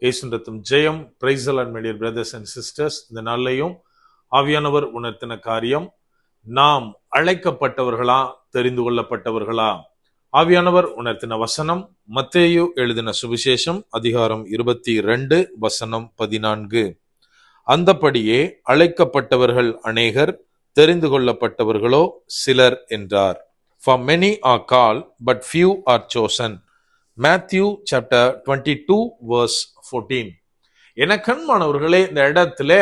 ஏசுன்றத்தும் ஜெயம். பிரைசல் and my dear brothers and sisters இந்த நாள்லையும் ஆவியானவர் உணர்த்தின காரியம் நாம் அழைக்கப்பட்டவர்களா தெரிந்து கொள்ளப்பட்டவர்களா? ஆவியானவர் உணர்த்தின வசனம் மத்தேயு எழுதின சுவிசேஷம் அதிகாரம் இருபத்தி ரெண்டு வசனம் பதினான்கு. அந்தபடியே அழைக்கப்பட்டவர்கள் அநேகர் தெரிந்து கொள்ளப்பட்டவர்களோ சிலர் என்றார். For many are called but few are chosen Matthew chapter twenty two verse fourteen என கண்மானவர்களே இந்த இடத்துல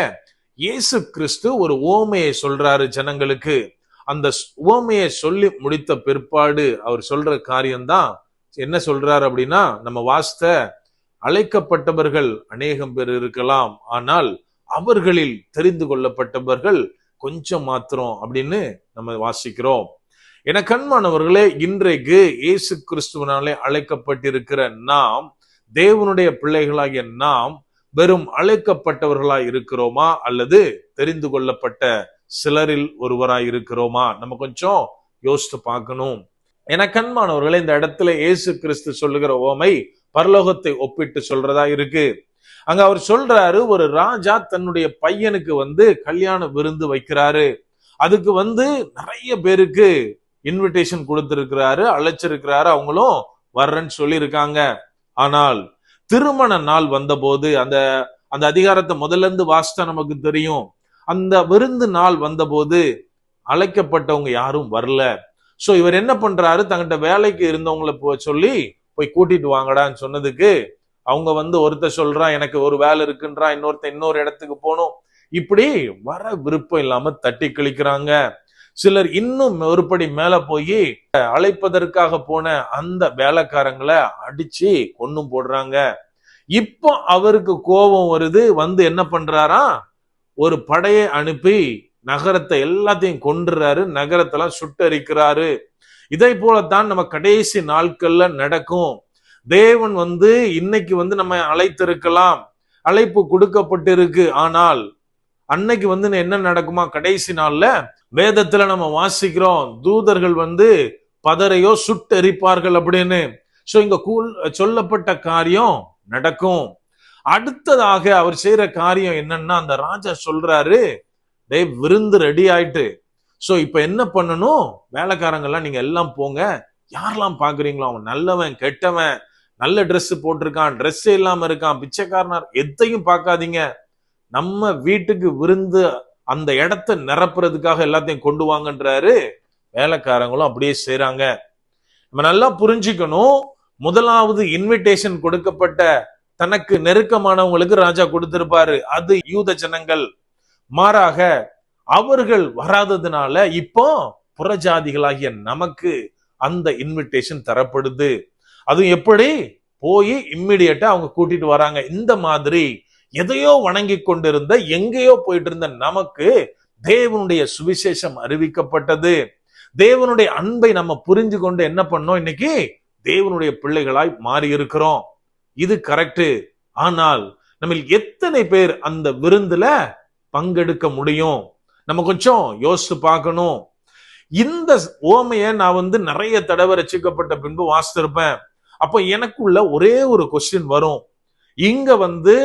இயேசு கிறிஸ்து ஒரு ஓமையை சொல்றாரு ஜனங்களுக்கு. அந்த ஓமையை சொல்லி முடித்த பிற்பாடு அவர் சொல்ற காரியம்தான் என்ன சொல்றாரு அப்படின்னா நம்ம வாஸ்த அழைக்கப்பட்டவர்கள் அநேகம் பேர் இருக்கலாம் ஆனால் அவர்களில் தெரிந்து கொள்ளப்பட்டவர்கள் கொஞ்சம் மாத்திரம் அப்படின்னு நம்ம வாசிக்கிறோம். என கண்மானவர்களே இன்றைக்கு இயேசு கிறிஸ்துவனாலே அழைக்கப்பட்டிருக்கிற நாம் தேவனுடைய பிள்ளைகளாகிய நாம் வெறும் அழைக்கப்பட்டவர்களாய் இருக்கிறோமா? அல்லது தெரிந்து கொள்ளப்பட்ட சிலரில் ஒருவராய் இருக்கிறோமா? நம்ம கொஞ்சம் யோசித்து பார்க்கணும். என கண்மானவர்களே இந்த இடத்துல இயேசு கிறிஸ்து சொல்லுகிற ஓமை பரலோகத்தை ஒப்பிட்டு சொல்றதா இருக்கு. அங்க அவர் சொல்றாரு ஒரு ராஜா தன்னுடைய பையனுக்கு வந்து கல்யாண விருந்து வைக்கிறாரு. அதுக்கு வந்து நிறைய பேருக்கு இன்விடேஷன் கொடுத்திருக்கிறாரு அழைச்சிருக்கிறாரு அவங்களும் வர்றேன்னு சொல்லியிருக்காங்க. ஆனால் திருமண நாள் வந்தபோது அந்த அந்த அதிகாரத்தை முதல்ல இருந்து வாசித்தா நமக்கு தெரியும். அந்த விருந்து நாள் வந்தபோது அழைக்கப்பட்டவங்க யாரும் வரல. சோ இவர் என்ன பண்றாரு? தங்கிட்ட வேலைக்கு இருந்தவங்களை போ சொல்லி போய் கூட்டிட்டு வாங்கடான்னு சொன்னதுக்கு அவங்க வந்து ஒருத்தர் சொல்றான் எனக்கு ஒரு வேலை இருக்குன்றான் இன்னொருத்தன் இன்னொரு இடத்துக்கு போகணும். இப்படி வர விருப்பம் இல்லாம தட்டி கழிக்கிறாங்க. சிலர் இன்னும் ஒருபடி மேல போய் அழைப்பதற்காக போன அந்த வேலைக்காரங்களை அடிச்சு கொன்னும் போடுறாங்க. இப்போ அவருக்கு கோபம் வருது வந்து என்ன பண்றாரா? ஒரு படையை அனுப்பி நகரத்தை எல்லாத்தையும் கொண்டுறாரு நகரத்தெல்லாம் சுட்டரிக்கிறாரு. இதை போலத்தான் நம்ம கடைசி நாட்கள்ல நடக்கும். தேவன் வந்து இன்னைக்கு வந்து நம்ம அழைத்திருக்கலாம். அழைப்பு கொடுக்கப்பட்டிருக்கு. ஆனால் அன்னைக்கு வந்து என்ன நடக்குமா? கடைசி நாள்ல வேதத்துல நம்ம வாசிக்கிறோம். தூதர்கள் வந்து பதறையோ சுட்டெரிப்பார்கள் அப்படின்னு. ஸோ இங்க கூல் சொல்லப்பட்ட காரியம் நடக்கும். அடுத்ததாக அவர் செய்யற காரியம் என்னன்னா அந்த ராஜா சொல்றாரு டே விருந்து ரெடி ஆயிட்டு. ஸோ இப்போ என்ன பண்ணணும்? வேலைக்காரங்கெல்லாம் நீங்க எல்லாம் போங்க. யாரெல்லாம் பாக்குறீங்களோ அவன் நல்லவன் கெட்டவன் நல்ல ட்ரெஸ் போட்டிருக்கான் ட்ரெஸ் இல்லாம இருக்கான் பிச்சைக்காரனார் எதையும் பார்க்காதீங்க நம்ம வீட்டுக்கு விருந்து அந்த இடத்த நிரப்புறதுக்காக எல்லாத்தையும் கொண்டு வாங்கன்றாரு வேலைக்காரங்களும் அப்படியே செய்யறாங்க நம்ம நல்லா புரிஞ்சுக்கணும். முதலாவது இன்விடேஷன் கொடுக்கப்பட்ட தனக்கு நெருக்கமானவங்களுக்கு ராஜா கொடுத்திருப்பாரு. அது யூத ஜனங்கள். மாறாக அவர்கள் வராததுனால இப்போ புறஜாதிகளாகிய நமக்கு அந்த இன்விடேஷன் தரப்படுது. அதுவும் எப்படி? போய் இம்மிடியட்டா அவங்க கூட்டிட்டு வராங்க. இந்த மாதிரி எதையோ வணங்கி கொண்டிருந்த எங்கேயோ போயிட்டு இருந்த நமக்கு தேவனுடைய சுவிசேஷம் அறிவிக்கப்பட்டது. தேவனுடைய அன்பை நம்ம புரிஞ்சு கொண்டு என்ன பண்ணோம்? இன்னைக்கு தேவனுடைய பிள்ளைகளாய் மாறி இருக்கிறோம் இது கரெக்டு ஆனால் நம்ம எத்தனை பேர் அந்த விருந்துல பங்கெடுக்க முடியும்? நம்ம கொஞ்சம் யோசிச்சு பார்க்கணும். இந்த ஓமைய நான் வந்து நிறைய தடவை ரசிக்கப்பட்ட பின்பு வாசித்திருப்பேன். அப்போ எனக்குள்ள ஒரே ஒரு கொஸ்டின் வரும். இங்க வந்து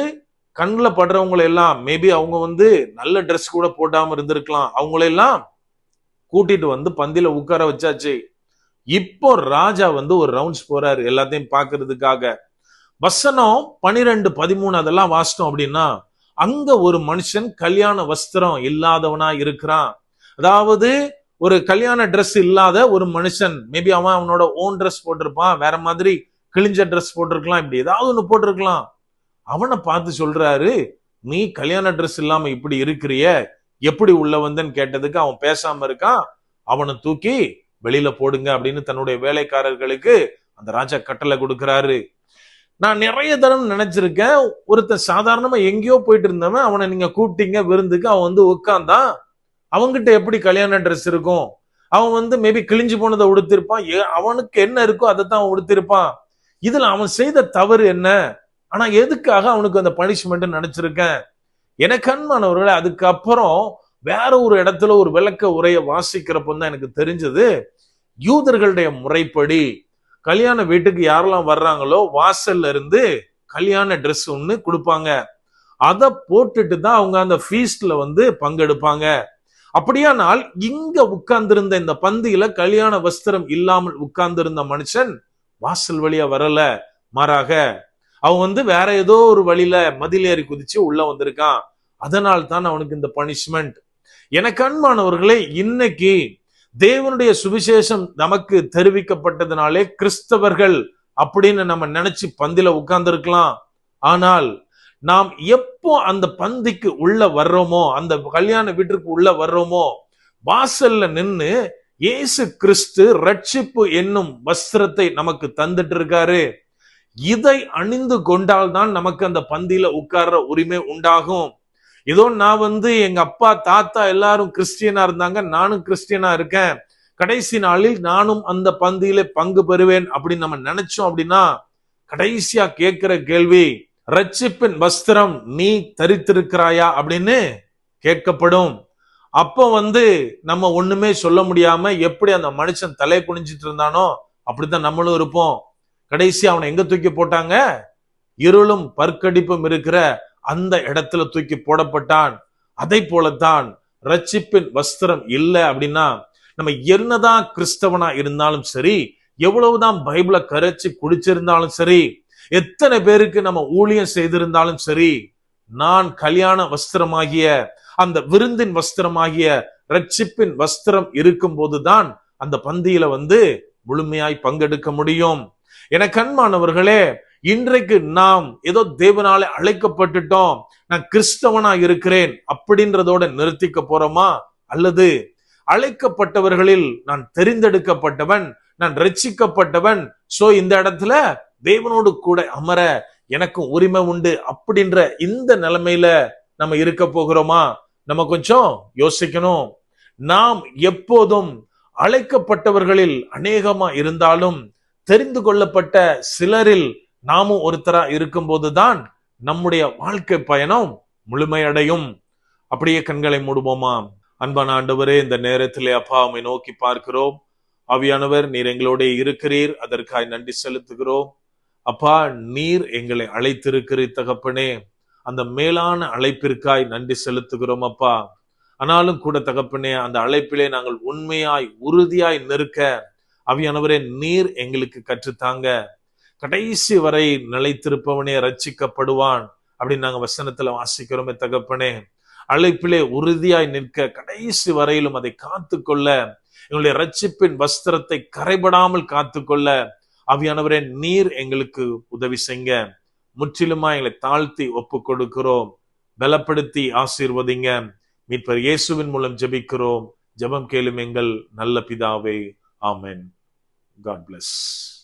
கண்ணில் படுறவங்களை எல்லாம் மேபி அவங்க வந்து நல்ல ட்ரெஸ் கூட போடாமல் இருந்திருக்கலாம். அவங்களெல்லாம் கூட்டிட்டு வந்து பந்தியில உட்கார வச்சாச்சு. இப்போ ராஜா வந்து ஒரு ரவுண்ட்ஸ் போறாரு எல்லாத்தையும் பாக்குறதுக்காக. வசனம் பனிரெண்டு பதிமூணு அதெல்லாம் வாசிட்டோம் அப்படின்னா அங்க ஒரு மனுஷன் கல்யாண வஸ்திரம் இல்லாதவனா இருக்கிறான். அதாவது ஒரு கல்யாண ட்ரெஸ் இல்லாத ஒரு மனுஷன் மேபி அவன் அவனோட ஓன் ட்ரெஸ் போட்டிருப்பான் வேற மாதிரி கிழிஞ்ச ட்ரெஸ் போட்டிருக்கலாம் இப்படி ஏதாவது ஒன்று போட்டிருக்கலாம். அவனை பார்த்து சொல்றாரு நீ கல்யாண ட்ரெஸ் இல்லாம இப்படி இருக்கிறிய? எப்படி உள்ள வந்தன்னு கேட்டதுக்கு அவன் பேசாம இருக்கான். அவனை தூக்கி வெளியில போடுங்க அப்படின்னு தன்னுடைய வேலைக்காரர்களுக்கு அந்த ராஜா கட்டளை கொடுக்கிறாரு. நான் நிறைய தரம் நினைச்சிருக்கேன். ஒருத்த சாதாரணமா எங்கேயோ போயிட்டு இருந்தவன் அவனை நீங்க கூப்பிட்டீங்க விருந்துக்கு அவன் வந்து உட்காந்தான் அவன்கிட்ட எப்படி கல்யாண ட்ரெஸ் இருக்கும்? அவன் வந்து மேபி கிழிஞ்சு போனதை உடுத்திருப்பான். அவனுக்கு என்ன இருக்கோ அதை தான் அவன் உடுத்திருப்பான். இதுல அவன் செய்த தவறு என்ன? ஆனா எதுக்காக அவனுக்கு அந்த பனிஷ்மெண்ட் நினைச்சிருக்கேன்? எனக்கு அன்பானவர்களே அதுக்கப்புறம் வேற ஒரு இடத்துல ஒரு விளக்க உரையை வாசிக்கிறப்ப தான் எனக்கு தெரிஞ்சது. யூதர்களுடைய முறைப்படி கல்யாண வீட்டுக்கு யாரெல்லாம் வர்றாங்களோ வாசல்ல இருந்து கல்யாண ட்ரெஸ் ஒன்று கொடுப்பாங்க. அதை போட்டுட்டு தான் அவங்க அந்த ஃபீஸ்ட்ல வந்து பங்கெடுப்பாங்க. அப்படியானால் இங்க உட்கார்ந்திருந்த இந்த பந்தியில கல்யாண வஸ்திரம் இல்லாமல் உட்கார்ந்திருந்த மனுஷன் வாசல் வழியா வரல. மாறாக அவன் வந்து வேற ஏதோ ஒரு வழியில மதிலேறி குதிச்சு உள்ள வந்திருக்கான். அதனால் தான் அவனுக்கு இந்த பனிஷ்மெண்ட் எனக்கு அன்பானவர்களே இன்னைக்கு தேவனுடைய சுவிசேஷம் நமக்கு தெரிவிக்கப்பட்டதுனாலே கிறிஸ்தவர்கள் அப்படின்னு நம்ம நினைச்சு பந்தில உட்கார்ந்துருக்கலாம். ஆனால் நாம் எப்போ அந்த பந்திக்கு உள்ள வர்றோமோ அந்த கல்யாண வீட்டிற்கு உள்ள வர்றோமோ வாசல்ல நின்று இயேசு கிறிஸ்து ரட்சிப்பு என்னும் வஸ்திரத்தை நமக்கு தந்துட்டு இருக்காரு. இதை அணிந்து கொண்டால்தான் நமக்கு அந்த பந்தியில உட்கார்ற உரிமை உண்டாகும். ஏதோ நான் வந்து எங்க அப்பா தாத்தா எல்லாரும் கிறிஸ்டியனா இருந்தாங்க நானும் கிறிஸ்டியனா இருக்கேன். கடைசி நாளில் நானும் அந்த பந்தியில பங்கு பெறுவேன் அப்படின்னு நம்ம நினைச்சோம் அப்படின்னா கடைசியா கேட்கிற கேள்வி ரட்சிப்பின் வஸ்திரம் நீ தரித்திருக்கிறாயா? அப்படின்னு கேட்கப்படும். அப்போ வந்து நம்ம ஒண்ணுமே சொல்ல முடியாம எப்படி அந்த மனுஷன் தலை குனிஞ்சிட்டு இருந்தானோ அப்படித்தான் நம்மளும் இருப்போம். கடைசி அவனை எங்க தூக்கி போட்டாங்க? இருளும் பற்கடிப்பும் இருக்கிற அந்த இடத்துல தூக்கி போடப்பட்டான். அதை போலத்தான் ரட்சிப்பின் வஸ்திரம் இல்லை அப்படின்னா நம்ம என்னதான் கிறிஸ்தவனா இருந்தாலும் சரி எவ்வளவுதான் பைபிளை கரைச்சி குடிச்சிருந்தாலும் சரி எத்தனை பேருக்கு நம்ம ஊழியம் செய்திருந்தாலும் சரி நான் கல்யாண வஸ்திரமாகிய அந்த விருந்தின் வஸ்திரமாகிய ரட்சிப்பின் வஸ்திரம் இருக்கும் போதுதான் அந்த பந்தியில வந்து முழுமையாய் பங்கெடுக்க முடியும். என கண்மானவர்களே இன்றைக்கு நாம் ஏதோ தேவனாலே அழைக்கப்பட்டுட்டோம். நான் கிறிஸ்தவனா இருக்கிறேன் அப்படின்றதோட நிறுத்திக்க போறோமா? அல்லது அழைக்கப்பட்டவர்களில் நான் தெரிந்தெடுக்கப்பட்டவன் நான் ரட்சிக்கப்பட்டவன் சோ இந்த இடத்துல தேவனோடு கூட அமர எனக்கும் உரிமை உண்டு அப்படின்ற இந்த நிலைமையில நம்ம இருக்க போகிறோமா? நம்ம கொஞ்சம் யோசிக்கணும். நாம் எப்போதும் அழைக்கப்பட்டவர்களில் அநேகமா இருந்தாலும் தெரிந்து கொள்ளப்பட்ட சிலரில் நாமும் ஒருத்தரா இருக்கும்போதுதான் நம்முடைய வாழ்க்கை பயணம் முழுமையடையும். அப்படியே கண்களை மூடுவோமா? அன்பான ஆண்டவரே இந்த நேரத்திலே அப்பா உம்மை நோக்கி பார்க்கிறோம். அவியானவர் நீர் எங்களோட இருக்கிறீர். அதற்காய் நன்றி செலுத்துகிறோம். அப்பா நீர் எங்களை அழைத்திருக்கிறீர் தகப்பனே அந்த மேலான அழைப்பிற்காய் நன்றி செலுத்துகிறோம் அப்பா. ஆனாலும் கூட தகப்பனே அந்த அழைப்பிலே நாங்கள் உண்மையாய் உறுதியாய் நிற்க அவியானவரே நீர் எங்களுக்கு கற்றுத்தாங்க. கடைசி வரை நிலைத்திருப்பவனே ரட்சிக்கப்படுவான் அப்படின்னு நாங்க வசனத்துல வாசிக்கிறோமே தகப்பனே. அழைப்பிலே உறுதியாய் நிற்க கடைசி வரையிலும் அதை காத்துக்கொள்ள எங்களுடைய ரட்சிப்பின் வஸ்திரத்தை கரைபடாமல் காத்துக்கொள்ள அவியானவரே நீர் எங்களுக்கு உதவி செய்ய முற்றிலுமா எங்களை தாழ்த்தி ஒப்பு கொடுக்கிறோம் பலப்படுத்தி ஆசீர்வதிங்க. மீட்பர் இயேசுவின் மூலம் ஜெபிக்கிறோம். ஜெபம் கேளும் எங்கள் நல்ல பிதாவே. ஆமென். God bless